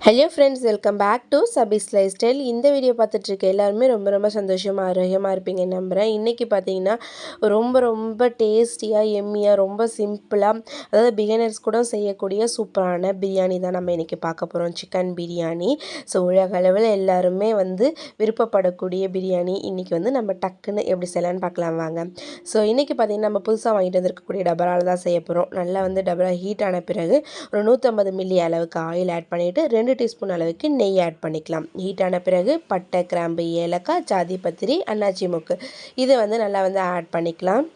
Hello friends welcome back to சபீஸ் life style இந்த video பார்த்துட்ருக்க எல்லாருமே ரொம்ப ரொம்ப சந்தோஷமாக ஆரோக்கியமாக இருப்பீங்க நம்புகிறேன் இன்றைக்கி பார்த்தீங்கன்னா ரொம்ப ரொம்ப டேஸ்டியாக எம்மியாக ரொம்ப சிம்பிளாக அதாவது பிகினர்ஸ் கூட செய்யக்கூடிய சூப்பரான பிரியாணி தான் நம்ம இன்றைக்கி பார்க்க போகிறோம் சிக்கன் பிரியாணி. ஸோ உலக அளவில் எல்லாருமே வந்து விருப்பப்படக்கூடிய பிரியாணி இன்றைக்கி வந்து நம்ம டக்குன்னு எப்படி செய்யலான்னு பார்க்கலாம் வாங்க. ஸோ இன்றைக்கி பார்த்தீங்கன்னா நம்ம புதுசாக வாங்கிட்டு வந்திருக்கக்கூடிய டபரால் தான் செய்ய போகிறோம் நல்லா வந்து டபரா ஹீட் ஆன பிறகு ஒரு நூற்றம்பது மில்லி அளவுக்கு ஆயில் ஆட் பண்ணிவிட்டு ரெண்டு டீஸ்பூன் அளவுக்கு நெய் ஆட் பண்ணிக்கலாம். ஹீட்டான பிறகு பட்டை கிராம்பு ஏலக்காய் ஜாதி பத்திரி அன்னாச்சி மொக்கு. இது வந்து நல்லா வந்து ஆட் பண்ணிக்கலாம்.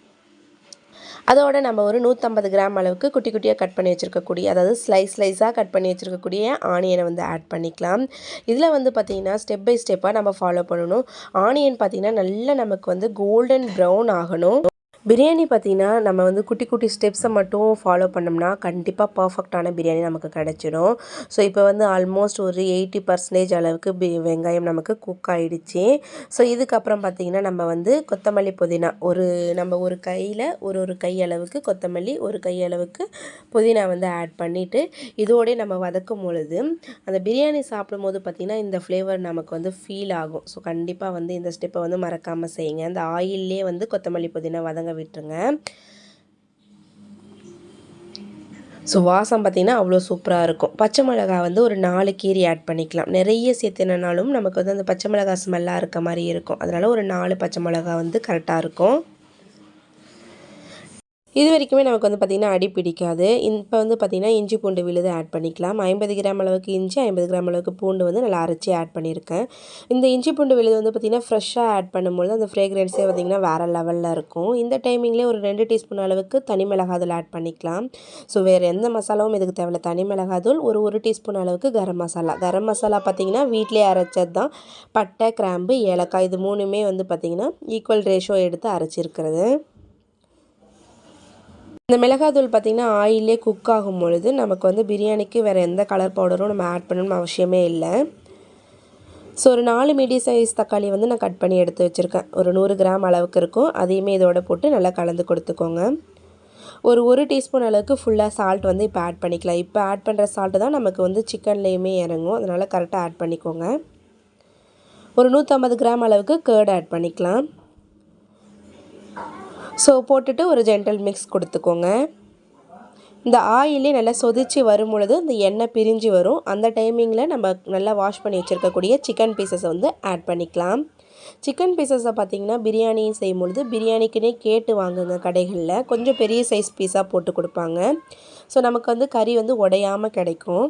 அதோட நம்ம ஒரு நூற்றம்பது கிராம் அளவுக்கு குட்டி குட்டியாக கட் பண்ணி வச்சுருக்கக்கூடிய அதாவது ஸ்லைஸ் ஸ்லைஸாக கட் பண்ணி வச்சுருக்கக்கூடிய ஆனியனை வந்து ஆட் பண்ணிக்கலாம். இதில் வந்து பார்த்திங்கன்னா ஸ்டெப் பை ஸ்டெப்பாக நம்ம ஃபாலோ பண்ணணும். ஆனியன் பார்த்திங்கன்னா நல்லா நமக்கு வந்து கோல்டன் ப்ரௌன் ஆகணும். பிரியாணி பார்த்திங்கன்னா நம்ம வந்து குட்டி குட்டி ஸ்டெப்ஸை மட்டும் ஃபாலோ பண்ணோம்னா கண்டிப்பாக பர்ஃபெக்டான பிரியாணி நமக்கு கிடச்சிடும் ஸோ இப்போ வந்து ஆல்மோஸ்ட் ஒரு எயிட்டி பர்சன்டேஜ் அளவுக்கு பி வெங்காயம் நமக்கு குக் ஆகிடுச்சி ஸோ இதுக்கப்புறம் பார்த்திங்கன்னா நம்ம வந்து கொத்தமல்லி புதினா ஒரு நம்ம ஒரு கையில் ஒரு ஒரு கை அளவுக்கு கொத்தமல்லி ஒரு கை அளவுக்கு புதினா வந்து ஆட் பண்ணிவிட்டு இதோடய நம்ம வதக்கும் பொழுது அந்த பிரியாணி சாப்பிடும் போது பார்த்திங்கன்னா இந்த ஃப்ளேவர் நமக்கு வந்து ஃபீல் ஆகும். ஸோ கண்டிப்பாக வந்து இந்த ஸ்டெப்பை வந்து மறக்காமல் செய்யுங்க. அந்த ஆயிலே வந்து கொத்தமல்லி புதினா வதங்க விட்டுருங்க ஸோ வாசம் பார்த்திங்கன்னா அவ்வளோ சூப்பராக இருக்கும். பச்சை மிளகா வந்து ஒரு நாலு கீரி ஆட் பண்ணிக்கலாம். நிறைய சேர்த்துனாலும் நமக்கு வந்து அந்த பச்சை மிளகா ஸ்மெல்லாக இருக்க மாதிரி இருக்கும். அதனால் ஒரு நாலு பச்சை மிளகா வந்து கரெக்டாக இருக்கும். இது வரைக்குமே நமக்கு வந்து பார்த்திங்கன்னா அடி பிடிக்காது. இப்போ வந்து பார்த்திங்கன்னா இஞ்சி பூண்டு விழுது ஆட் பண்ணிக்கலாம். ஐம்பது கிராம் அளவுக்கு இஞ்சி ஐம்பது கிராம் அளவுக்கு பூண்டு வந்து நல்லா அரைச்சி ஆட் பண்ணியிருக்கேன். இந்த இஞ்சி பூண்டு விழுது வந்து பார்த்திங்கன்னா ஃப்ரெஷ்ஷாக ஆட் பண்ணும்போது அந்த ஃப்ரேக்ரன்ஸே பார்த்திங்கன்னா வேறு லெவலில் இருக்கும். இந்த டைமிங்லேயே ஒரு ரெண்டு டீஸ்பூன் அளவுக்கு தனி மிளகாதூள் ஆட் பண்ணிக்கலாம். ஸோ வேறு எந்த மசாலாவும் இதுக்கு தேவையில்ல. தனி மிளகாதூள் ஒரு ஒரு டீஸ்பூன் அளவுக்கு கரம் மசாலா. கரம் மசாலா பார்த்திங்கன்னா வீட்டிலே அரைச்சது தான். பட்டை கிராம்பு ஏலக்காய் இது மூணுமே வந்து பார்த்திங்கன்னா ஈக்குவல் ரேஷோ எடுத்து அரைச்சிருக்கிறது. இந்த மிளகாத்தூள் பார்த்திங்கன்னா ஆயிலே குக் ஆகும் பொழுது நமக்கு வந்து பிரியாணிக்கு வேறு எந்த கலர் பவுடரும் நம்ம ஆட் பண்ணணும்னு அவசியமே இல்லை. ஸோ ஒரு நாலு மீடியம் சைஸ் தக்காளி வந்து நான் கட் பண்ணி எடுத்து வச்சுருக்கேன். ஒரு நூறு கிராம் அளவுக்கு இருக்கும். அதையுமே இதோட போட்டு நல்லா கலந்து கொடுத்துக்கோங்க. ஒரு ஒரு டீஸ்பூன் அளவுக்கு ஃபுல்லாக சால்ட் வந்து இப்போ ஆட் பண்ணிக்கலாம். இப்போ ஆட் பண்ணுற சால்ட்டு தான் நமக்கு வந்து சிக்கன்லேயுமே இறங்கும். அதனால் கரெக்டாக ஆட் பண்ணிக்கோங்க. ஒரு நூற்றம்பது கிராம் அளவுக்கு கேர்டு ஆட் பண்ணிக்கலாம். ஸோ போட்டுட்டு ஒரு ஜென்டல் மிக்ஸ் கொடுத்துக்கோங்க. இந்த ஆயிலே நல்லா சொதிச்சு வரும் பொழுது இந்த எண்ணெய் பிரிஞ்சு வரும். அந்த டைமிங்கில் நம்ம நல்லா வாஷ் பண்ணி வச்சுருக்கக்கூடிய சிக்கன் பீசஸை வந்து ஆட் பண்ணிக்கலாம். சிக்கன் பீசஸை பார்த்திங்கன்னா பிரியாணி செய்யும் பொழுது பிரியாணிக்குன்னே கேட்டு வாங்குங்க கடைகளில். கொஞ்சம் பெரிய சைஸ் பீஸாக போட்டு கொடுப்பாங்க. ஸோ நமக்கு வந்து கறி வந்து உடையாமல் கிடைக்கும்.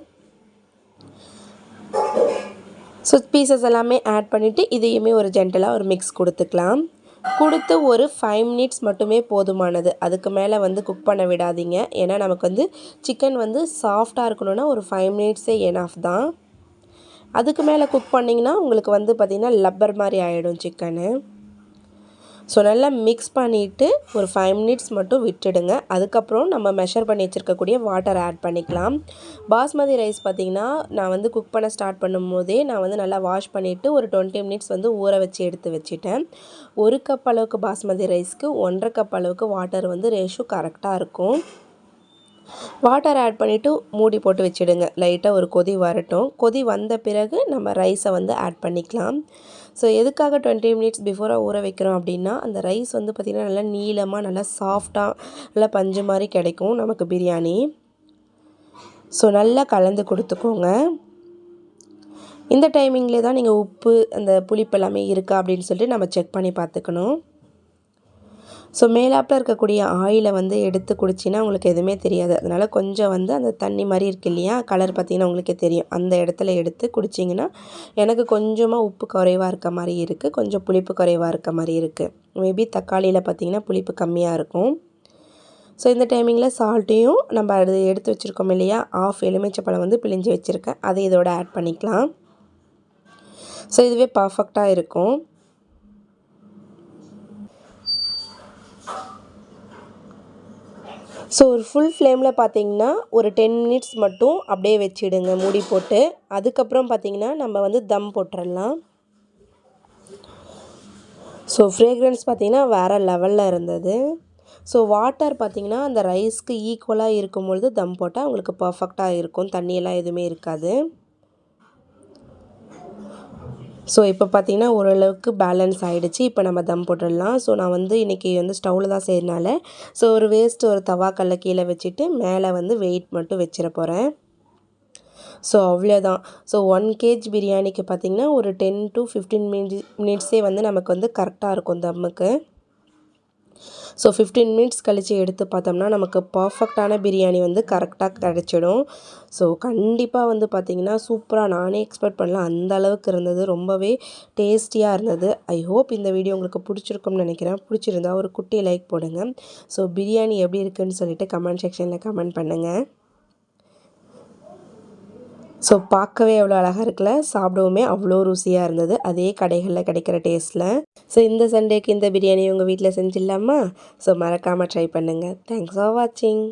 ஸோ பீசஸ் எல்லாமே ஆட் பண்ணிவிட்டு இதையுமே ஒரு ஜென்டலாக ஒரு மிக்ஸ் கொடுத்துக்கலாம். கொடுத்து ஒரு ஃபைவ் மினிட்ஸ் மட்டுமே போதுமானது. அதுக்கு மேலே வந்து குக் பண்ண விடாதீங்க. ஏன்னா நமக்கு வந்து சிக்கன் வந்து சாஃப்டாக இருக்கணும்னா ஒரு ஃபைவ் மினிட்ஸே எனாஃப் தான். அதுக்கு மேலே குக் பண்ணிங்கன்னா உங்களுக்கு வந்து பார்த்திங்கன்னா லப்பர் மாதிரி ஆகிடும் சிக்கனு ஸோ நல்லா மிக்ஸ் பண்ணிவிட்டு ஒரு ஃபைவ் மினிட்ஸ் மட்டும் விட்டுடுங்க. அதுக்கப்புறம் நம்ம மெஷர் பண்ணி வச்சுருக்கக்கூடிய வாட்டர் ஆட் பண்ணிக்கலாம். பாஸ்மதி ரைஸ் பார்த்திங்கன்னா நான் வந்து குக் பண்ண ஸ்டார்ட் பண்ணும்போதே நான் வந்து நல்லா வாஷ் பண்ணிவிட்டு ஒரு டுவெண்ட்டி மினிட்ஸ் வந்து ஊற வச்சு எடுத்து வச்சுட்டேன். ஒரு கப் அளவுக்கு பாஸ்மதி ரைஸ்க்கு ஒன்றரை கப் அளவுக்கு வாட்டர் வந்து ரேஷோ கரெக்டாக இருக்கும். வாட்டர் ஆட் பண்ணிவிட்டு மூடி போட்டு வச்சுடுங்க. லைட்டாக ஒரு கொதி வரட்டும். கொதி வந்த பிறகு நம்ம ரைஸை வந்து ஆட் பண்ணிக்கலாம். ஸோ எதுக்காக டுவெண்ட்டி மினிட்ஸ் பிஃபோராக ஊற வைக்கிறோம் அப்படின்னா அந்த ரைஸ் வந்து பார்த்திங்கன்னா நல்லா நீளமாக நல்லா சாஃப்டாக நல்லா பஞ்சு மாதிரி கிடைக்கும் நமக்கு பிரியாணி. ஸோ நல்லா கலந்து கொடுத்துக்கோங்க. இந்த டைமிங்லேயே தான் நீங்கள் உப்பு அந்த புளிப்பு எல்லாமே இருக்கா அப்படின்னு சொல்லிட்டு நம்ம செக் பண்ணி பார்த்துக்கணும். ஸோ மேலாப்பில் இருக்கக்கூடிய ஆயிலை வந்து எடுத்து குடிச்சின்னா உங்களுக்கு எதுவுமே தெரியாது. அதனால் கொஞ்சம் வந்து அந்த தண்ணி மாதிரி இருக்கு இல்லையா? கலர் பார்த்திங்கன்னா உங்களுக்கே தெரியும். அந்த இடத்துல எடுத்து குடிச்சிங்கன்னா எனக்கு கொஞ்சமாக உப்பு குறைவாக இருக்க மாதிரி இருக்குது கொஞ்சம் புளிப்பு குறைவாக இருக்க மாதிரி இருக்குது மேபி தக்காளியில் பார்த்திங்கன்னா புளிப்பு கம்மியாக இருக்கும். ஸோ இந்த டைமிங்கில் சால்ட்டையும் நம்ம அது எடுத்து வச்சுருக்கோம் இல்லையா? ஆஃப் எலுமிச்சப்பழம் வந்து பிழிஞ்சு வச்சுருக்கேன். அதை இதோட ஆட் பண்ணிக்கலாம். ஸோ இதுவே பர்ஃபெக்டாக இருக்கும். ஸோ ஒரு ஃபுல் ஃப்ளேமில் பார்த்தீங்கன்னா ஒரு டென் மினிட்ஸ் மட்டும் அப்படியே வச்சிடுங்க. மூடி போட்டு. அதுக்கப்புறம் பார்த்தீங்கன்னா நம்ம வந்து தம் போட்டுடலாம் ஸோ ஃப்ரேக்ரன்ஸ் பார்த்திங்கன்னா வேறு லெவலில் இருந்தது. ஸோ வாட்டர் பார்த்திங்கன்னா அந்த ரைஸ்க்கு ஈக்குவலாக இருக்கும் பொழுது தம் போட்டால் உங்களுக்கு பர்ஃபெக்டாக இருக்கும். தண்ணியெல்லாம் எதுவுமே இருக்காது. ஸோ இப்போ பார்த்தீங்கன்னா ஓரளவுக்கு பேலன்ஸ் ஆகிடுச்சு இப்போ நம்ம தம் போட்டுடலாம். ஸோ நான் வந்து இன்றைக்கி வந்து ஸ்டவ்வில் தான் செய்யறனால ஸோ ஒரு வேஸ்ட் ஒரு தவாக்கல்ல கீழே வச்சுட்டு மேலே வந்து வெயிட் மட்டும் வச்சிட போகிறேன் ஸோ அவ்வளோதான் ஸோ ஒன் கேஜ் பிரியாணிக்கு பார்த்திங்கன்னா ஒரு டென் டு ஃபிஃப்டீன் மினிட்ஸ் மினிட்ஸே வந்து நமக்கு வந்து கரெக்டாக இருக்கும் தம்முக்கு. ஸோ ஃபிஃப்டீன் மினிட்ஸ் கழித்து எடுத்து பார்த்தோம்னா நமக்கு பர்ஃபெக்டான பிரியாணி வந்து கரெக்டாக கிடச்சிடும். ஸோ கண்டிப்பாக வந்து பார்த்திங்கன்னா சூப்பராக நானே எக்ஸ்பெக்ட் பண்ணல. அந்த அளவுக்கு இருந்தது. ரொம்பவே டேஸ்டியாக இருந்தது. ஐ ஹோப் இந்த வீடியோ உங்களுக்கு பிடிச்சிருக்கும்னு நினைக்கிறேன். பிடிச்சிருந்தா ஒரு குட்டி லைக் போடுங்க. ஸோ பிரியாணி எப்படி இருக்குன்னு சொல்லிட்டு கமெண்ட் செக்ஷனில் கமெண்ட் பண்ணுங்கள் ஸோ பார்க்கவே எவ்வளோ அழகாக இருக்குல்ல? சாப்பிடவுமே அவ்வளோ ருசியாக இருந்தது. அதே கடைகளில் கிடைக்கிற டேஸ்ட்டில் ஸோ இந்த சண்டேக்கு இந்த பிரியாணி உங்கள் வீட்டில் செஞ்சிடலாமா? ஸோ மறக்காமல் ட்ரை பண்ணுங்கள் தேங்க்ஸ் ஃபார் வாட்சிங்